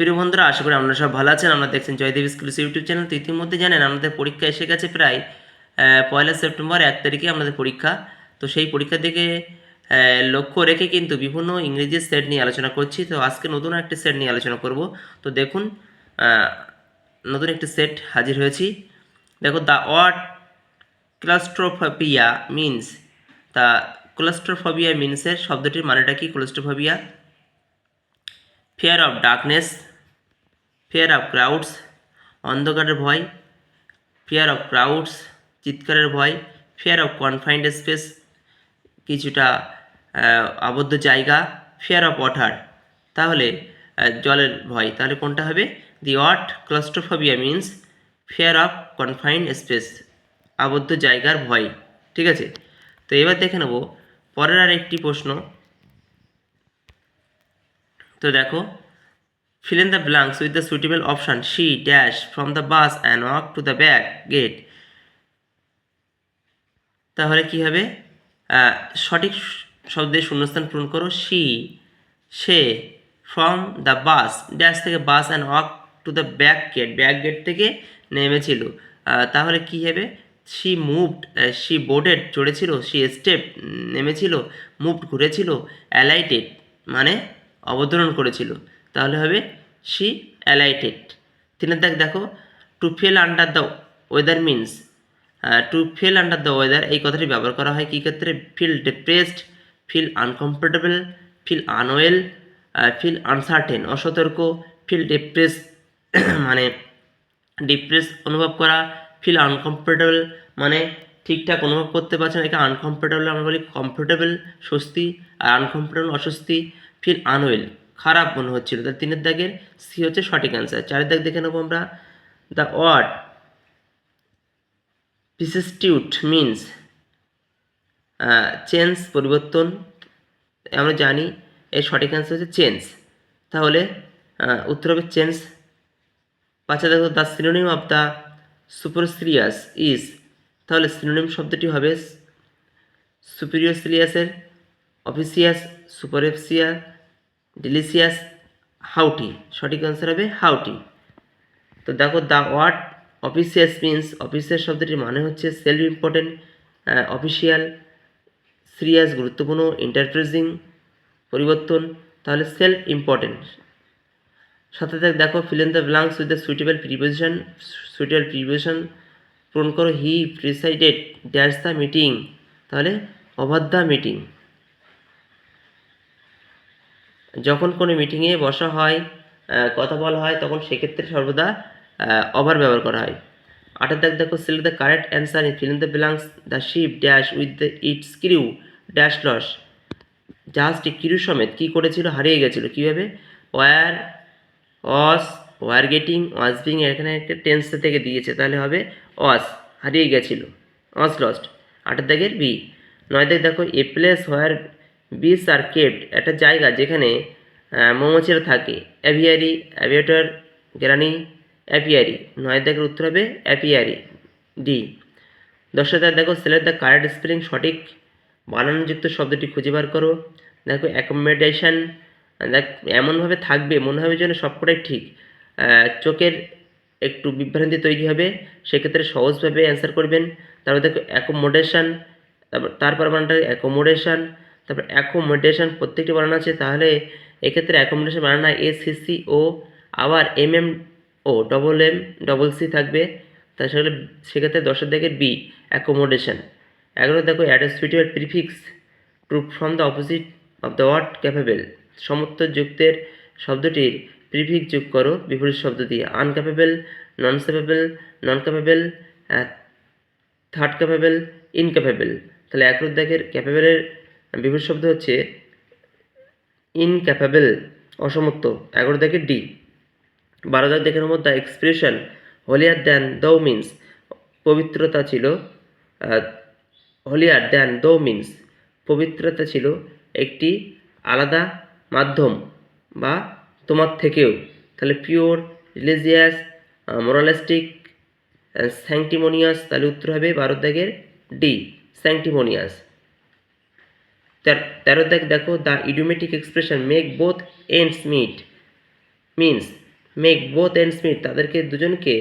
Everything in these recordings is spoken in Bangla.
প্রিয় বন্ধুরা, আশা করি আপনারা সব ভালো আছেন। আমরা দেখছেন জয়দেব স্কুল ইউটিউব চ্যানেল। তো ইতিমধ্যে জানেন, আমাদের পরীক্ষা এসে গেছে প্রায় পয়লা সেপ্টেম্বর, এক তারিখে আমাদের পরীক্ষা। তো সেই পরীক্ষা থেকে লক্ষ্য রেখে কিন্তু বিভিন্ন ইংরেজির সেট নিয়ে আলোচনা করছি। তো আজকে নতুন একটি সেট নিয়ে আলোচনা করব। তো দেখুন নতুন একটি সেট হাজির হয়েছি। দেখো দ্য ওয়ার্ড ক্লাস্ট্রোফোবিয়া মিন্স তা ক্লাস্ট্রোফোবিয়া মিন্সের শব্দটির মানেটা কি? Claustrophobia fear of darkness fear of crowds অন্ধকারের ভয় ফিয়ার অফ ক্রাউডস চিৎকারের ভয় ফিয়ার অফ কনফাইন্ড স্পেস কিছুটা আবদ্ধ জায়গা ফিয়ার অফ ওয়াটার তাহলে জলের ভয়, তাহলে কোনটা হবে? The word claustrophobia means fear of confined space আবদ্ধ জায়গার ভয়, ঠিক আছে? তো এবার দেখে নেব, পরের আর একটি প্রশ্ন তো দেখো, fill in the blanks with the suitable option, she dash from the bus and walk to the back gate. তাহলে কি হবে? সঠিক শব্দের শূন্যস্থান পূরণ করো শি সে ফ্রম দ্য বাস ড্যাশ থেকে bus and walk to the back gate back gate থেকে নেমেছিল। তাহলে কি হবে? শি মুভড শি বোর্ডেড চড়েছিল সি স্টেপ নেমেছিল মুভড ঘুরেছিল অ্যালাইটেড মানে অবতরণ করেছিল। তাহলে হবে শি অ্যালাইটেড তিনের দাগ দেখো to fell under the weather means to fell under the weather এই কথাটি ব্যবহার করা হয় কী ক্ষেত্রে? Feel depressed feel uncomfortable feel unwell feel uncertain অসতর্ক feel depress মানে ডিপ্রেস অনুভব করা ফিল আনকমফোর্টেবল মানে ঠিকঠাক অনুভব করতে পারছে না। একে আনকমফোর্টেবল আমরা বলি কমফোর্টেবল স্বস্তি, আর আনকমফোর্টেবল অস্বস্তি। ফিল আনওয়েল, খারাপ মনে হচ্ছিল। তাহলে তিনের দাগের সি হচ্ছে সঠিক অ্যান্সার। চারের দাগ দেখে নেব আমরা। The word vicissitude means change পরিবর্তন। আমরা জানি এর সঠিক অ্যান্সার হচ্ছে চেঞ্জ। তাহলে উত্তর হবে চেঞ্জ। পাঁচে দেখো the synonym of the supercilious is. তাহলে সিনোনিম শব্দটি হবে সুপিরিয়সিলিয়াসের অফিসিয়াস সুপারএফসিয়া ডিলিসিয়াস হাউটি সঠিক অ্যান্সার হবে হাউটি তো দেখো the word officious means officious শব্দটির মানে হচ্ছে সেলফ ইম্পর্টেন্ট অফিসিয়াল সিরিয়াস গুরুত্বপূর্ণ ইন্টারপ্রেজিং পরিবর্তন, তাহলে সেলফ ইম্পর্টেন্ট সাথে সাথে দেখো fill in the blanks with the suitable preposition suitable preposition পূরণ করো he presided dash the meeting তাহলে ওভার দ্য মিটিং যখন কোনো মিটিংয়ে বসা হয় কথা বলা হয়, তখন সেক্ষেত্রে সর্বদা ওভার ব্যবহার করা হয়। আটের দাগ দেখো select the correct answer in fill the belongs the ship dash with the its crew dash loss জাহাজটি ক্রিউ সমেত কী করেছিল, হারিয়ে গেছিল, কীভাবে? ওয়ার অস ওয়ার গেটিং ওয়াজ বিং এখানে একটা টেন্স থেকে দিয়েছে, তাহলে হবে অস হারিয়ে গেছিল অস লস্ট আটের দাগের বি নয় দাগ দেখো এ প্লেস হোয়ার বিস আর কেপ্ট একটা জায়গা যেখানে মৌমাছিরা থাকে। Aviary aviator, granary, apiary. নয় দাগের উত্তর হবে অ্যাপিয়ারি। ডি। দশটা দেখো সেলের দ্য কারেক্ট স্পেলিং সঠিক। বানানযুক্ত শব্দটি খুঁজে বার করো। দেখো অ্যাকোমোডেশন দেখ, এমনভাবে থাকবে মনে হবে যেন সবকটাই ঠিক। চোখের একটু বিভ্রান্তি তৈরি হবে, সেক্ষেত্রে সহজভাবে অ্যান্সার করবেন। তারপর দেখো অ্যাকোমোডেশন তারপর তারপর বানানটা অ্যাকোমোডেশন তারপর অ্যাকোমোডেশন প্রত্যেকটি বানানো আছে, তাহলে এক্ষেত্রে অ্যাকোমোডেশন বানানো সি ও আবার M M O double M double C থাকবে। তা সেগুলো সেক্ষেত্রে দশের দিকের বি অ্যাকোমোডেশন এগারো দেখো add a suitable prefix to from the opposite of the word capable সমত্ব যুক্তের শব্দটির প্রিফিক্স যোগ করো, বিপরীত শব্দ দিয়ে। Uncapable non capable non capable third capable incapable তাহলে এগারো দাগের ক্যাপেবলের বিপরীত শব্দ হচ্ছে ইনক্যাপেবল অসমত্ব এগারো দাগের ডি বারো দাগ দেখে নেব the expression holier than thou means পবিত্রতা ছিল হলিয়ার দ্যান দৌ মিন্স পবিত্রতা ছিল একটি আলাদা মাধ্যম বা তোমার থেকেও। তাহলে পিওর রিলিজিয়াস মোরালিস্টিক স্যাংটিমোনিয়াস তাহলে উত্তর হবে বারো দাগের ডি স্যাংটিমোনিয়াস তেরো দাগ দেখো the idiomatic expression make both ends meet means make both and smith তাদেরকে দুজনকে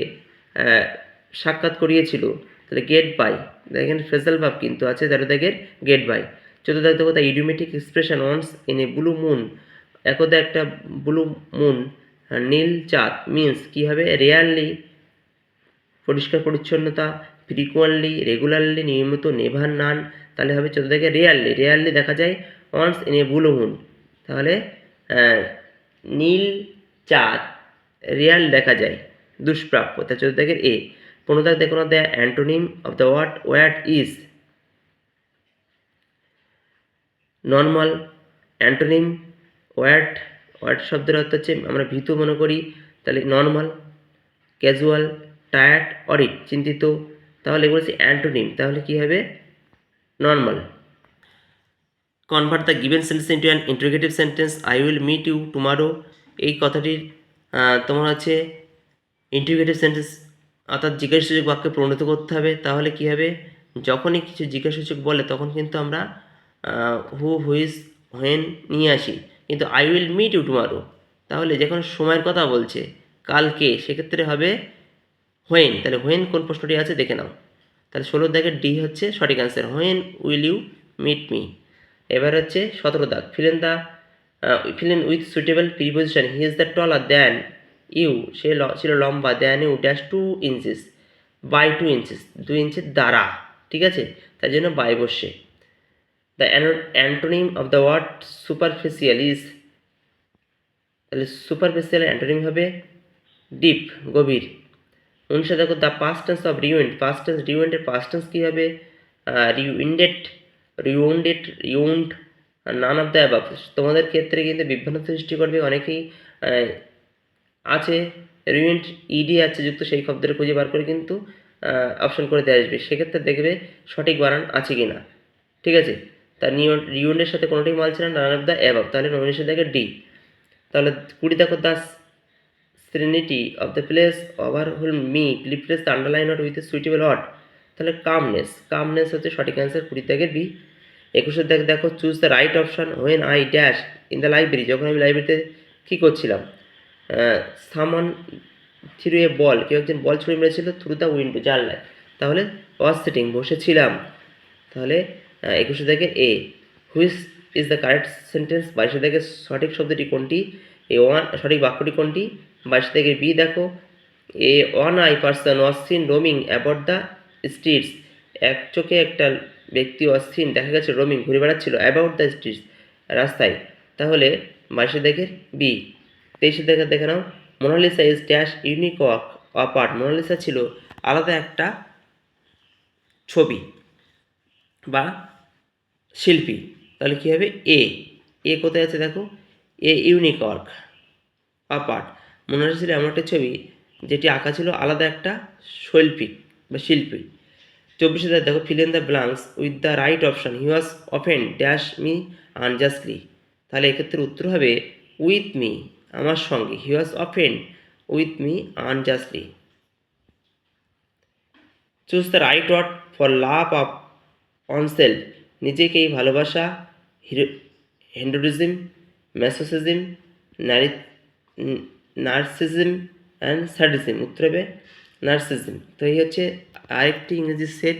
সাক্ষাৎ করিয়েছিল। তাহলে গেট বাই দেখেন ফ্রেজাল ভাব কিন্তু আছে তেরো দাগের গেট বাই চোদ্দ দাগ দেখো the idiomatic expression once in a blue moon একদা একটা ব্লু মুন নীল চাঁদ। মিন্স কী হবে? রেয়ারলি পরিষ্কার পরিচ্ছন্নতা ফ্রিকুয়েন্টলি রেগুলারলি নিয়মিত নেভার নান তাহলে হবে চোদ্দ থেকে রেয়ারলি রেয়ারলি দেখা যায় ওয়ান্স ইন এ বুলো মুন তাহলে নীল চাঁদ, রিয়াল দেখা যায়, দুষ্প্রাপ্য। তা চোদ্দ থেকে এ। পনেরো দাগ দেখো না the antonym of the word word is normal antonym word word শব্দের অর্থ হচ্ছে, আমরা ভীতু মনে করি, তাহলে নর্মাল ক্যাজুয়াল টায়ার্ড অরিট, চিন্তিত। তাহলে হচ্ছে অ্যান্টোনিম তাহলে কী হবে? Normal convert the given sentence into an interrogative sentence I will meet you tomorrow এই কথাটির তোমার হচ্ছে ইন্টিগ্রেটিভ সেন্টেন্স অর্থাৎ জিজ্ঞাসাসূচক বাক্যে পরিণত করতে হবে। তাহলে কী হবে? যখনই কিছু জিজ্ঞাসাসূচক বলে, তখন কিন্তু আমরা হু হুইজ হোয়েন নিয়ে আসি। কিন্তু I will meet you tomorrow তাহলে যখন সময়ের কথা বলছে, কালকে, সেক্ষেত্রে হবে হোয়েন তাহলে হোয়েন কোন প্রশ্নটি আছে, দেখে নাও। তাহলে ষোলো দাগের ডি হচ্ছে সঠিক answer when will you meet me এবার হচ্ছে সতেরো দাগ। Fill in the fill in with suitable preposition he is the taller than you সে ছিল লম্বা than you dash two inches by two inches দু ইঞ্চের দ্বারা, ঠিক আছে? তার জন্য বাই বসে। The antonym of the word superficial is তাহলে সুপারফিসিয়াল অ্যান্টোনিম হবে ডিপ গভীর। উনিশে দেখো the past tense of rewind past tense রিউন্ডের past tense কী হবে rewinded rewinded rewound none of the above তোমাদের ক্ষেত্রে কিন্তু বিভ্রান্ত সৃষ্টি করবে অনেকেই আছে রিউন্ড ইডি আছে যুক্ত সেই শব্দের খুঁজে বার করে কিন্তু অপশন করে দেওয়া আসবে। সেক্ষেত্রে দেখবে সঠিক বানান আছে কি না ঠিক আছে? তার রিউন্ডের সাথে কোনোটাই মালছে না নান অফ দ্য অ্যাবাভ তাহলে নমিনেশন দেখে ডি তাহলে কুড়ি দেখো দাস the place overwhelm me. Replace the underline not with a suitable word. তাহলে কামনেস কামনেস হচ্ছে সঠিক অ্যান্সার কুড়ি থেকে বি একুশে দেখ, দেখো choose the right option when I dash in the library যখন আমি লাইব্রেরিতে কী করছিলাম? সামন থ্রু এ বল কেউ একজন বল ছুঁড়ে মেরেছিল থ্রু দ্য উইন্ডো জানলায়। তাহলে ওয়াজ সিটিং বসেছিলাম। তাহলে একুশে থেকে এ which is the correct sentence বাইশে থেকে সঠিক শব্দটি কোনটি? এ ওয়ান সঠিক বাক্যটি কোনটি? বাইশে থেকে বি দেখো। A one eye person seen roaming about the streets. এক চোখে একটা ব্যক্তি সিন দেখা গেছে রোমিং ঘুরে বেড়াচ্ছিল অ্যাবাউট দ্য স্ট্রিটস রাস্তায়। তাহলে বাইশে দেখে বি। তেইশে দেখে দেখে নাও। Mona Lisa is dash unique apart. Mona Lisa ছিল আলাদা একটা ছবি বা শিল্পী। তাহলে কী হবে? এ। এ কোথায় আছে দেখো? A unique work apart. মনে হচ্ছিল এমন একটা ছবি, যেটি আঁকা ছিল আলাদা একটা শৈল্পিক বা শিল্পী। চব্বিশে দাগ দেখো fill in the blanks with the right option he was often dash me unjustly তাহলে এক্ষেত্রে উত্তর হবে উইথ মি আমার সঙ্গে। He was often with me unjustly choose the right word for love of oneself নিজেকেই ভালোবাসা হিরো হেন্ডোরিজম ম্যাসোসিজম নারী নার্সিজম অ্যান্ড স্যাডিজম উত্তর হবে নার্সিজম তো এই হচ্ছে আরেকটি ইংরেজি সেট